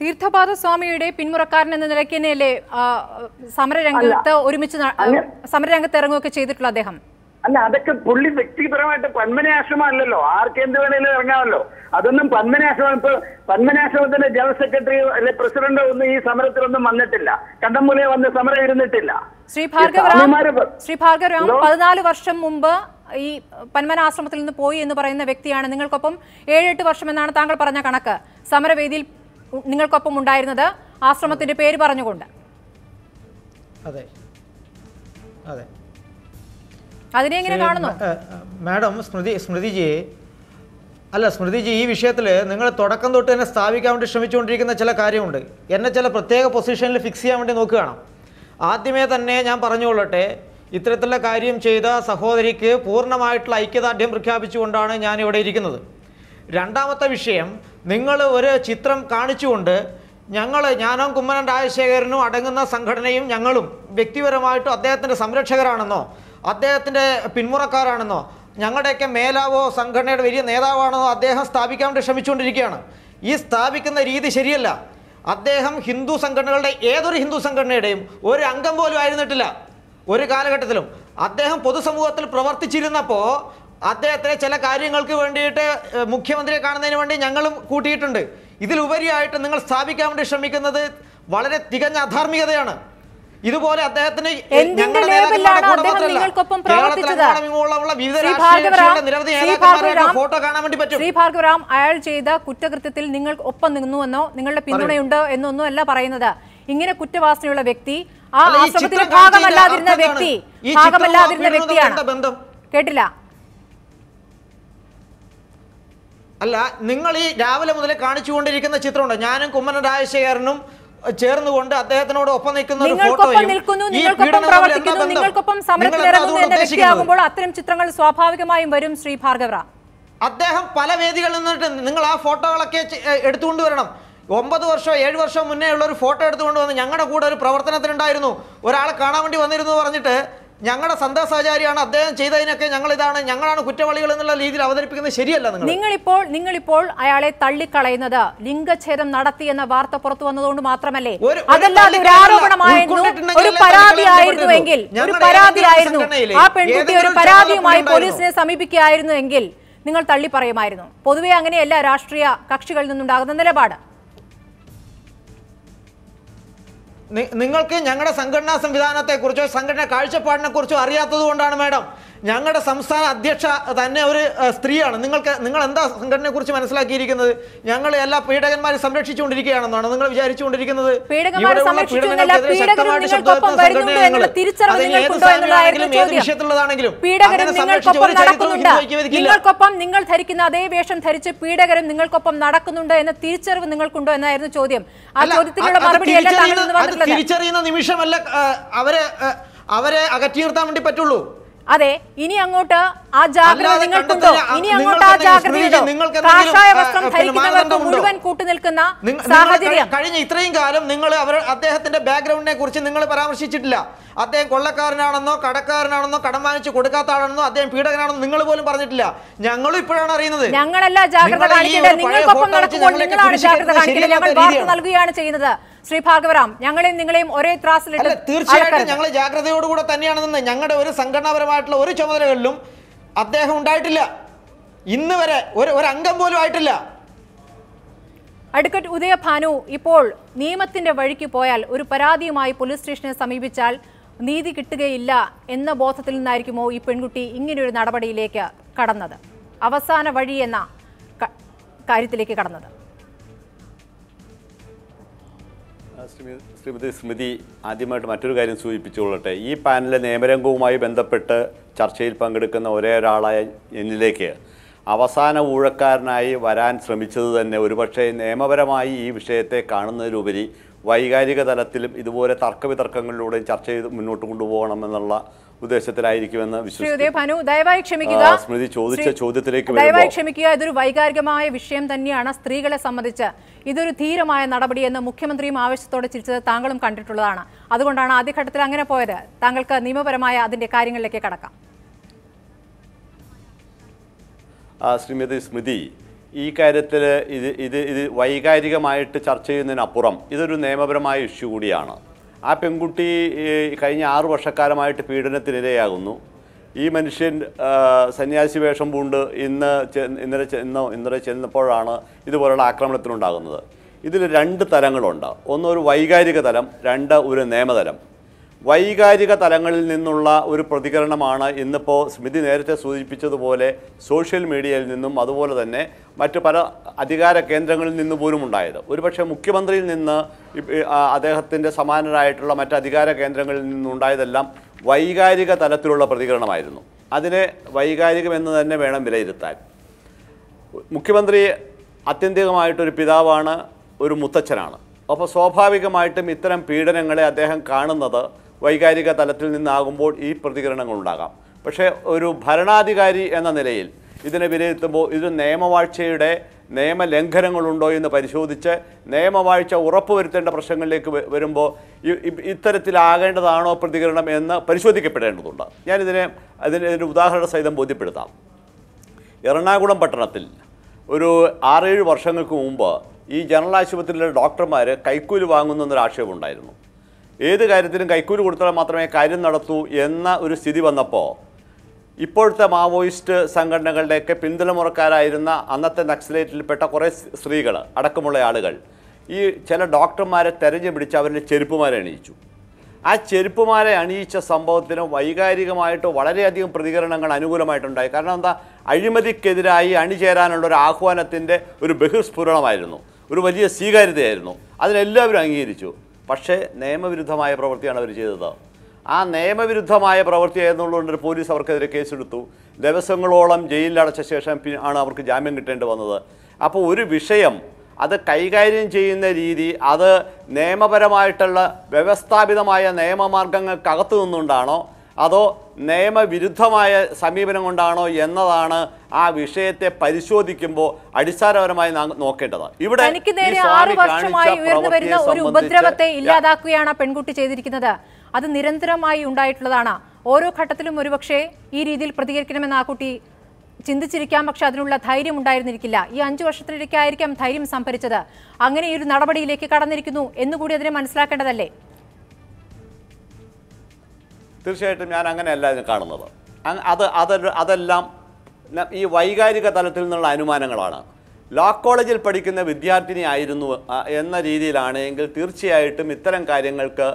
തീർത്ഥപാദ സ്വാമിയുടെ പിന്മുറക്കാരൻ എന്ന നിലയ്ക്ക് തന്നെയല്ലേ സമരരംഗത്ത് ഒരുമിച്ച് സമരരംഗത്ത് ഇറങ്ങുകയൊക്കെ ചെയ്തിട്ടുള്ള അദ്ദേഹം? അല്ല അതൊക്കെ പുള്ളി വ്യക്തിപരമായിട്ട് പന്മനാശ്രമല്ലോ ആർക്ക് ആർക്കെന്ത് വേണേലും ഇറങ്ങാമല്ലോ. അതൊന്നും പന്മനാശ്രമം ഇപ്പൊ പന്മനാശ്രമത്തിന്റെ ജനറൽ സെക്രട്ടറി അല്ലെ പ്രസിഡന്റ് ഒന്നും ഈ സമരത്തിലൊന്നും വന്നിട്ടില്ല. കണ്ടമ്പുലെ വന്ന് സമരം ഇരുന്നിട്ടില്ല. ശ്രീ ഭാർഗവരാം ശ്രീ ഭാർഗവറാം എന്തോ? പതിനാല് വർഷം മുമ്പ് ഈ പന്മനാശ്രമത്തിൽ നിന്ന് പോയി എന്ന് പറയുന്ന വ്യക്തിയാണ്. നിങ്ങൾക്കൊപ്പം ഏഴെട്ട് വർഷം എന്നാണ് താങ്കൾ പറഞ്ഞ കണക്ക്. സമരവേദിയിൽ നിങ്ങൾക്കൊപ്പം ഉണ്ടായിരുന്നത് ആശ്രമത്തിന്റെ പേര് പറഞ്ഞുകൊണ്ട്. അതെ. അതെ. അതിനെ എങ്ങനെ കാണുന്നു? മാഡം സ്മൃതി സ്മൃതിജി അല്ല സ്മൃതിജി ഈ വിഷയത്തിൽ നിങ്ങൾ തുടക്കം തൊട്ട് തന്നെ സ്ഥാപിക്കാൻ വേണ്ടി ശ്രമിച്ചുകൊണ്ടിരിക്കുന്ന ചില കാര്യമുണ്ട്. എന്നെ ചില പ്രത്യേക പൊസിഷനിൽ ഫിക്സ് ചെയ്യാൻ വേണ്ടി നോക്കുകയാണ്. ആദ്യമേ തന്നെ ഞാൻ പറഞ്ഞുകൊള്ളട്ടെ ഇത്തരത്തിലുള്ള കാര്യം ചെയ്ത സഹോദരിക്ക് പൂർണമായിട്ടുള്ള ഐക്യദാർഢ്യം പ്രഖ്യാപിച്ചുകൊണ്ടാണ് ഞാൻ ഇവിടെ ഇരിക്കുന്നത്. രണ്ടാമത്തെ വിഷയം നിങ്ങൾ ഒരു ചിത്രം കാണിച്ചുകൊണ്ട് ഞങ്ങൾ ഞാനും കുമ്മനം രാജശേഖരനും അടങ്ങുന്ന സംഘടനയും ഞങ്ങളും വ്യക്തിപരമായിട്ടും അദ്ദേഹത്തിന്റെ സംരക്ഷകരാണെന്നോ അദ്ദേഹത്തിന്റെ പിന്മുറക്കാരാണെന്നോ ഞങ്ങളുടെയൊക്കെ മേലാവോ സംഘടനയുടെ വലിയ നേതാവാണെന്നോ അദ്ദേഹം സ്ഥാപിക്കാൻ വേണ്ടി ശ്രമിച്ചുകൊണ്ടിരിക്കുകയാണ്. ഈ സ്ഥാപിക്കുന്ന രീതി ശരിയല്ല. അദ്ദേഹം ഹിന്ദു സംഘടനകളുടെ ഏതൊരു ഹിന്ദു സംഘടനയുടെയും ഒരു അംഗം പോലും ആയിരുന്നിട്ടില്ല. ഒരു കാലഘട്ടത്തിലും. അദ്ദേഹം പൊതുസമൂഹത്തിൽ പ്രവർത്തിച്ചിരുന്നപ്പോൾ അദ്ദേഹത്തിനെ ചില കാര്യങ്ങൾക്ക് വേണ്ടിയിട്ട് മുഖ്യമന്ത്രിയെ കാണുന്നതിന് വേണ്ടി ഞങ്ങളും കൂട്ടിയിട്ടുണ്ട്. ഇതിലുപരിയായിട്ട് നിങ്ങൾ സ്ഥാപിക്കാൻ വേണ്ടി ശ്രമിക്കുന്നത് വളരെ തികഞ്ഞ അധാർമികതയാണ്. ഇതുപോലെ അദ്ദേഹത്തിന് ഫോട്ടോ കാണാൻ വേണ്ടി പറ്റും. ശ്രീ അയാൾ ചെയ്ത കുറ്റകൃത്യത്തിൽ നിങ്ങൾ ഒപ്പം നിന്നുവെന്നോ നിങ്ങളുടെ പിന്തുണയുണ്ട് എന്നൊന്നും അല്ല പറയുന്നത്. ഇങ്ങനെ കുറ്റവാസനയുള്ള വ്യക്തി ആ ഭാഗമല്ലാതിരുന്ന വ്യക്തി ഭാഗമല്ലാതിരുന്ന വ്യക്തിയാണ്. കേട്ടില്ല. അല്ല നിങ്ങൾ ഈ രാവിലെ മുതൽ കാണിച്ചുകൊണ്ടിരിക്കുന്ന ചിത്രമുണ്ട്? ഞാനും കുമ്മനം രാജശേഖരനും ചേർന്നുകൊണ്ട് അദ്ദേഹത്തിനോട് ഒപ്പം നിൽക്കുന്ന ഒരു ഫോട്ടോയും നിങ്ങൾക്കൊപ്പം എന്ന വ്യക്തിയാകുമ്പോൾ അത്തരം ചിത്രങ്ങൾ സ്വാഭാവികമായും വരും ശ്രീ ഭാർഗവ. അദ്ദേഹം പല വേദികളിൽ നിന്നിട്ട് നിങ്ങൾ ആ ഫോട്ടോകളൊക്കെ എടുത്തുകൊണ്ട് വരണം. ഒമ്പത് വർഷം ഏഴ് വർഷം മുന്നേ ഉള്ള ഒരു ഫോട്ടോ എടുത്തുകൊണ്ട് വന്ന് ഞങ്ങളുടെ കൂടെ ഒരു പ്രവർത്തനത്തിനുണ്ടായിരുന്നു. ഒരാളെ കാണാൻ വേണ്ടി വന്നിരുന്നു പറഞ്ഞിട്ട് ഞങ്ങളുടെ സന്താസാചാരിയാണ് അദ്ദേഹം ചെയ്തതിനൊക്കെ ഞങ്ങൾ ഇതാണ് ഞങ്ങളാണ് കുറ്റവാളികൾ എന്നുള്ള രീതിയിൽ അവതരിപ്പിക്കുന്നത് ശരിയല്ല നിങ്ങൾ. നിങ്ങളിപ്പോൾ നിങ്ങളിപ്പോൾ അയാളെ തള്ളിക്കളയുന്നത് ലിംഗഛേദം നടത്തി എന്ന വാർത്ത പുറത്തു വന്നതുകൊണ്ട് മാത്രമല്ലേ? അതല്ലാതെ ഒരു. ആരോപണമായിരുന്നു ഒരു പരാതിയായിരുന്നു. ആ പെൺകുട്ടി ഒരു പരാതിയുമായി പോലീസിനെ സമീപിക്കുകയായിരുന്നു എങ്കിൽ നിങ്ങൾ തള്ളി പറയുമായിരുന്നു പൊതുവെ അങ്ങനെയല്ല രാഷ്ട്രീയ കക്ഷികളിൽ നിന്നുണ്ടാകുന്ന നിലപാട്. നിങ്ങൾക്ക് ഞങ്ങളുടെ സംഘടനാ സംവിധാനത്തെക്കുറിച്ചോ സംഘടന കാഴ്ചപ്പാടിനെ കുറിച്ചോ അറിയാത്തത് കൊണ്ടാണ് മാഡം. ഞങ്ങളുടെ സംസ്ഥാന അധ്യക്ഷ തന്നെ ഒരു സ്ത്രീയാണ്. നിങ്ങൾക്ക് നിങ്ങൾ എന്താ സംഘടനയെക്കുറിച്ച് മനസ്സിലാക്കിയിരിക്കുന്നത്? ഞങ്ങൾ എല്ലാ പീഡകന്മാരെ സംരക്ഷിച്ചുകൊണ്ടിരിക്കുകയാണെന്നാണ് നിങ്ങൾ വിചാരിച്ചുകൊണ്ടിരിക്കുന്നത്? നിങ്ങൾക്കൊപ്പം നിങ്ങൾ ധരിക്കുന്ന അതേ വേഷം ധരിച്ച് പീഡകരും നിങ്ങൾക്കൊപ്പം നടക്കുന്നുണ്ട് എന്ന തിരിച്ചറിവ് നിങ്ങൾക്കുണ്ടോ എന്നായിരുന്നു ചോദ്യം. ആ ചോദ്യത്തിനുള്ള മറുപടി തിരിച്ചറിയുന്ന- നിമിഷമല്ല അവരെ അവരെ അകറ്റി നിർത്താൻ വേണ്ടി പറ്റുള്ളൂ. അതെ ഇനി അങ്ങോട്ട് ആ ജാഗ്രത നിങ്ങൾക്കുണ്ടോ? ഇനി അങ്ങോട്ട് ആ ജാഗ്രത ജാഗ്രതയുണ്ടോ? കാഷായ വസ്ത്രം ധരിക്കുന്നവർക്ക് മുഴുവൻ കൂട്ടുനിൽക്കുന്ന സാഹചര്യം. കഴിഞ്ഞ ഇത്രയും കാലം നിങ്ങൾ അവർ അദ്ദേഹത്തിന്റെ ബാക്ക്ഗ്രൗണ്ടിനെ കുറിച്ച് നിങ്ങൾ പരാമർശിച്ചിട്ടില്ല. അദ്ദേഹം കൊള്ളക്കാരനാണെന്നോ കടക്കാരനാണെന്നോ കടം വാങ്ങിച്ചു കൊടുക്കാത്ത ആളാണെന്നോ അദ്ദേഹം പീഡകനാണെന്നോ നിങ്ങൾ പോലും പറഞ്ഞിട്ടില്ല. ഞങ്ങളും ഇപ്പോഴാണ് അറിയുന്നത്. ഞങ്ങളല്ല ജാഗ്രത കാണിക്കുന്നത് കാണിക്കേണ്ടത് നിങ്ങൾക്കൊപ്പം നടക്കുമ്പോൾ നിങ്ങളാണ് ജാഗ്രത കാണിക്കുന്നത് കാണിക്കേണ്ടത്. ഞങ്ങൾ വാർത്ത നൽകുകയാണ് ചെയ്യുന്നത്. ശ്രീ ഭാഗവറാം ഞങ്ങളെയും നിങ്ങളെയും ഒരേ ത്രാസിലിട്ട് തീർച്ചയായിട്ടും. ഞങ്ങൾ ജാഗ്രതയോടുകൂടെ തന്നെയാണ് നിന്ന് ഞങ്ങളുടെ ഒരു സംഘടനാപരമായിട്ടുള്ള ഒരു ചുമതലകളിലും അദ്ദേഹം ഉണ്ടായിട്ടില്ല. ഇന്ന് വരെ ഒരു ഒരു അംഗം പോലും ആയിട്ടില്ല. അഡ്വക്കേറ്റ് ഉദയഭാനു ഇപ്പോൾ നിയമത്തിന്റെ വഴിക്ക് പോയാൽ ഒരു പരാതിയുമായി പോലീസ് സ്റ്റേഷനെ സമീപിച്ചാൽ നീതി കിട്ടുകയില്ല എന്ന ബോധത്തിൽ നിന്നായിരിക്കുമോ ഈ പെൺകുട്ടി ഇങ്ങനെയൊരു നടപടിയിലേക്ക് കടന്നത്? അവസാന വഴി എന്ന കാര്യത്തിലേക്ക് കടന്നത്. ശ്രീമതി സ്മൃതി ആദ്യമായിട്ട് മറ്റൊരു കാര്യം സൂചിപ്പിച്ചുകൊള്ളട്ടെ. ഈ പാനലിലെ നിയമരംഗവുമായി ബന്ധപ്പെട്ട് ചർച്ചയിൽ പങ്കെടുക്കുന്ന ഒരേ ഒരാളായ എന്നിലേക്ക് അവസാന ഊഴക്കാരനായി വരാൻ ശ്രമിച്ചത് തന്നെ ഒരുപക്ഷെ നിയമപരമായി ഈ വിഷയത്തെ കാണുന്നതിലുപരി വൈകാരിക തലത്തിലും ഇതുപോലെ തർക്കവിതർക്കങ്ങളിലൂടെ ചർച്ച ചെയ്ത് മുന്നോട്ട് കൊണ്ടുപോകണമെന്നുള്ള ഉദ്ദേശത്തിലായിരിക്കുമെന്ന് വിശ്വസിക്കുന്നു. ദയവായി ക്ഷമിക്കുക. സ്മൃതി ചോദിച്ച ചോദ്യത്തിലേക്ക് ദയവായി ക്ഷമിക്കുക. ഇതൊരു വൈകാരികമായ വിഷയം തന്നെയാണ്. സ്ത്രീകളെ സംബന്ധിച്ച് ഇതൊരു ധീരമായ നടപടി എന്ന് മുഖ്യമന്ത്രിയും ആവശ്യത്തോടെ ചിരിച്ചത് താങ്കളും കണ്ടിട്ടുള്ളതാണ്. അതുകൊണ്ടാണ് ആദ്യഘട്ടത്തിൽ അങ്ങനെ പോയത്. താങ്കൾക്ക് നിയമപരമായ അതിന്റെ കാര്യങ്ങളിലേക്ക് കടക്കാം. ശ്രീമതി സ്മൃതി ഈ കാര്യത്തിൽ ഇത് ഇത് ഇത് വൈകാരികമായിട്ട് ചർച്ച ചെയ്യുന്നതിനപ്പുറം ഇതൊരു നിയമപരമായ ഇഷ്യൂ കൂടിയാണ്. ആ പെൺകുട്ടി കഴിഞ്ഞ ആറു വർഷക്കാലമായിട്ട് പീഡനത്തിനിരയാകുന്നു. ഈ മനുഷ്യൻ സന്യാസി വേഷം പൂണ്ട് ഇന്ന് ഇന്നലെ ചെന്നോ ഇന്നലെ ചെന്നപ്പോഴാണ് ഇതുപോലുള്ള ആക്രമണത്തിനുണ്ടാകുന്നത്. ഇതിൽ രണ്ട് തലങ്ങളുണ്ട് ഒന്ന് ഒരു വൈകാരിക തലം രണ്ട് ഒരു നിയമതലം. വൈകാരിക തലങ്ങളിൽ നിന്നുള്ള ഒരു പ്രതികരണമാണ് ഇന്നിപ്പോൾ സ്മിതി നേരത്തെ സൂചിപ്പിച്ചതുപോലെ സോഷ്യൽ മീഡിയയിൽ നിന്നും അതുപോലെ തന്നെ മറ്റ് പല അധികാര കേന്ദ്രങ്ങളിൽ നിന്ന് പോലും ഉണ്ടായത്. ഒരുപക്ഷെ മുഖ്യമന്ത്രിയിൽ നിന്ന് അദ്ദേഹത്തിന്റെ സമാനരായിട്ടുള്ള മറ്റ് അധികാര കേന്ദ്രങ്ങളിൽ നിന്നുണ്ടായതെല്ലാം വൈകാരിക തലത്തിലുള്ള പ്രതികരണമായിരുന്നു. അതിനെ വൈകാരികമെന്ന് തന്നെ വേണം വിലയിരുത്താൻ. മുഖ്യമന്ത്രി ആത്യന്തികമായിട്ടൊരു പിതാവാണ് ഒരു മുത്തച്ഛനാണ്. അപ്പോൾ സ്വാഭാവികമായിട്ടും ഇത്തരം പീഡനങ്ങളെ അദ്ദേഹം കാണുന്നത് വൈകാരിക തലത്തിൽ നിന്നാകുമ്പോൾ ഈ പ്രതികരണങ്ങൾ ഉണ്ടാകാം പക്ഷേ ഒരു ഭരണാധികാരി എന്ന നിലയിൽ ഇതിനെ വിലയിരുത്തുമ്പോൾ ഇത് നിയമവാഴ്ചയുടെ നിയമലംഘനങ്ങളുണ്ടോ എന്ന് പരിശോധിച്ച് നിയമവാഴ്ച ഉറപ്പുവരുത്തേണ്ട പ്രശ്നങ്ങളിലേക്ക് വരുമ്പോൾ ഇത്തരത്തിലാകേണ്ടതാണോ പ്രതികരണം എന്ന് പരിശോധിക്കപ്പെടേണ്ടതുണ്ട്. ഞാനിതിനെ അതിന് ഇതിന്റെ ഉദാഹരണ സഹിതം ബോധ്യപ്പെടുത്താം. എറണാകുളം പട്ടണത്തിൽ ഒരു ആറേഴ് വർഷങ്ങൾക്ക് മുമ്പ് ഈ ജനറൽ ആശുപത്രിയിലെ ഡോക്ടർമാർ കൈക്കൂലി വാങ്ങുന്നു എന്നൊരു ആക്ഷേപമുണ്ടായിരുന്നു ഏത് കാര്യത്തിലും കൈക്കൂലി കൊടുത്താൽ മാത്രമേ കാര്യം നടത്തൂ എന്ന ഒരു സ്ഥിതി വന്നപ്പോൾ ഇപ്പോഴത്തെ മാവോയിസ്റ്റ് സംഘടനകളുടെയൊക്കെ പിന്തുണമുറക്കാരായിരുന്ന അന്നത്തെ നക്സലേറ്റിൽപ്പെട്ട കുറേ സ്ത്രീകൾ അടക്കമുള്ള ആളുകൾ ഈ ചില ഡോക്ടർമാരെ തെരഞ്ഞു പിടിച്ച് അവരുടെ ചെരുപ്പുമാരെ അണിയിച്ചു. ആ ചെരുപ്പുമാരെ അണിയിച്ച സംഭവത്തിന് വൈകാരികമായിട്ട് വളരെയധികം പ്രതികരണങ്ങൾ അനുകൂലമായിട്ടുണ്ടായി. കാരണം എന്താ? അഴിമതിക്കെതിരായി അണിചേരാനുള്ള ഒരു ആഹ്വാനത്തിന്റെ ഒരു ബഹിർസ്ഫുരണമായിരുന്നു ഒരു വലിയ സ്വീകാര്യതയായിരുന്നു. അതിനെല്ലാവരും അംഗീകരിച്ചു. പക്ഷേ നിയമവിരുദ്ധമായ പ്രവൃത്തിയാണ് അവർ ചെയ്തത്. ആ നിയമവിരുദ്ധമായ പ്രവൃത്തി ഒരു പോലീസ് അവർക്കെതിരെ കേസെടുത്തു. ദിവസങ്ങളോളം ജയിലിലടച്ച ശേഷം ആണ് അവർക്ക് ജാമ്യം കിട്ടേണ്ടി വന്നത്. അപ്പോൾ ഒരു വിഷയം അത് കൈകാര്യം ചെയ്യുന്ന രീതി അത് നിയമപരമായിട്ടുള്ള വ്യവസ്ഥാപിതമായ നിയമമാർഗങ്ങൾക്കകത്തു നിന്നുകൊണ്ടാണോ അതോ നിയമവിരുദ്ധമായ സമീപനം കൊണ്ടാണോ എന്നതാണ് ആ വിഷയത്തെ പരിശോധിക്കുമ്പോൾ അടിസ്ഥാനപരമായി നോക്കേണ്ടത്. ഇവിടെ തനിക്ക് ഈ നേരെ ആറു വർഷമായി ഉയർന്നു വരുന്ന ഒരു ഉപദ്രവത്തെ ഇല്ലാതാക്കുകയാണ് പെൺകുട്ടി ചെയ്തിരിക്കുന്നത്. അത് നിരന്തരമായി ഉണ്ടായിട്ടുള്ളതാണ്. ഓരോ ഘട്ടത്തിലും ഒരുപക്ഷെ ഈ രീതിയിൽ പ്രതികരിക്കണമെന്ന് ആ കുട്ടി ചിന്തിച്ചിരിക്കാം. പക്ഷെ അതിനുള്ള ധൈര്യം ഉണ്ടായിരുന്നിരിക്കില്ല. ഈ അഞ്ചു വർഷത്തിനിടയ്ക്കായിരിക്കാം ധൈര്യം സംഭരിച്ചത്. അങ്ങനെ ഈ ഒരു നടപടിയിലേക്ക് കടന്നിരിക്കുന്നു എന്നുകൂടി അതിനെ മനസ്സിലാക്കേണ്ടതല്ലേ? തീർച്ചയായിട്ടും ഞാൻ അങ്ങനെയല്ല ഇതിനെ കാണുന്നത്. അത് അത് അതെല്ലാം ഈ വൈകാരിക തലത്തിൽ നിന്നുള്ള അനുമാനങ്ങളാണ്. ലോ കോളേജിൽ പഠിക്കുന്ന വിദ്യാർത്ഥിനി ആയിരുന്നു എന്ന രീതിയിലാണെങ്കിൽ തീർച്ചയായിട്ടും ഇത്തരം കാര്യങ്ങൾക്ക്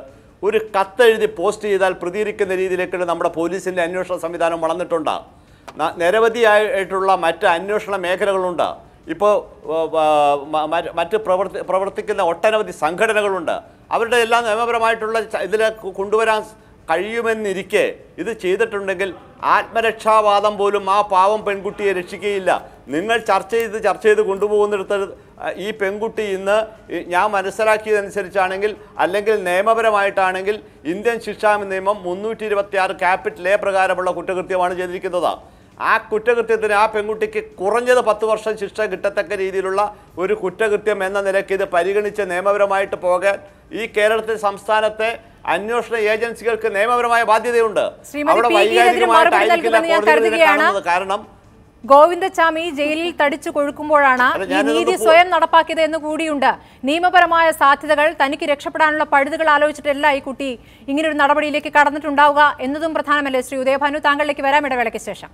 ഒരു കത്തെഴുതി പോസ്റ്റ് ചെയ്താൽ പ്രതികരിക്കുന്ന രീതിയിലേക്കുള്ള നമ്മുടെ പോലീസിന്റെ അന്വേഷണ സംവിധാനം വളർന്നിട്ടുണ്ട്. നിരവധിയായിട്ടുള്ള മറ്റ് അന്വേഷണ മേഖലകളുണ്ട്. ഇപ്പോൾ മറ്റ് പ്രവർത്തി പ്രവർത്തിക്കുന്ന ഒട്ടനവധി സംഘടനകളുണ്ട്. അവരുടെ എല്ലാം നിയമപരമായിട്ടുള്ള ഇതിലേക്ക് കൊണ്ടുവരാൻ കഴിയുമെന്നിരിക്കെ ഇത് ചെയ്തിട്ടുണ്ടെങ്കിൽ ആത്മരക്ഷാവാദം പോലും ആ പാവം പെൺകുട്ടിയെ രക്ഷിക്കുകയില്ല. നിങ്ങൾ ചർച്ച ചെയ്ത് ചർച്ച ചെയ്ത് കൊണ്ടുപോകുന്നിടത്ത് ഈ പെൺകുട്ടി ഇന്ന് ഞാൻ മനസ്സിലാക്കിയതനുസരിച്ചാണെങ്കിൽ അല്ലെങ്കിൽ നിയമപരമായിട്ടാണെങ്കിൽ ഇന്ത്യൻ ശിക്ഷാ നിയമം മുന്നൂറ്റി ഇരുപത്തി ആറ് ക്യാപിറ്റൽ എ പ്രകാരമുള്ള കുറ്റകൃത്യമാണ് ചെയ്തിരിക്കുന്നത്. ആ കുറ്റകൃത്യത്തിന് ആ പെൺകുട്ടിക്ക് കുറഞ്ഞത് പത്ത് വർഷം ശിക്ഷ കിട്ടത്തക്ക രീതിയിലുള്ള ഒരു കുറ്റകൃത്യം എന്ന നിലയ്ക്ക് ഇത് പരിഗണിച്ച് നിയമപരമായിട്ട് പോകാൻ ഈ കേരളത്തിൽ സംസ്ഥാനത്തെ അന്വേഷണ ഏജൻസികൾക്ക് നിയമപരമായ ബാധ്യതയുണ്ട്. അവിടെ വൈകാരികമായിട്ടായിരിക്കില്ല. കാരണം ഗോവിന്ദച്ചാമി ജയിലിൽ തടിച്ചു കൊഴുക്കുമ്പോഴാണ് ഈ നീതി സ്വയം നടപ്പാക്കിയത് എന്ന് കൂടിയുണ്ട്. നിയമപരമായ സാധ്യതകൾ തനിക്ക് രക്ഷപ്പെടാനുള്ള പഴുതുകൾ ആലോചിച്ചിട്ടല്ല ഈ കുട്ടി ഇങ്ങനൊരു നടപടിയിലേക്ക് കടന്നിട്ടുണ്ടാവുക എന്നതും പ്രധാനമല്ലേ? ശ്രീ ഉദയഭാനു താങ്കളിലേക്ക് വരാം ഇടവേളയ്ക്ക് ശേഷം.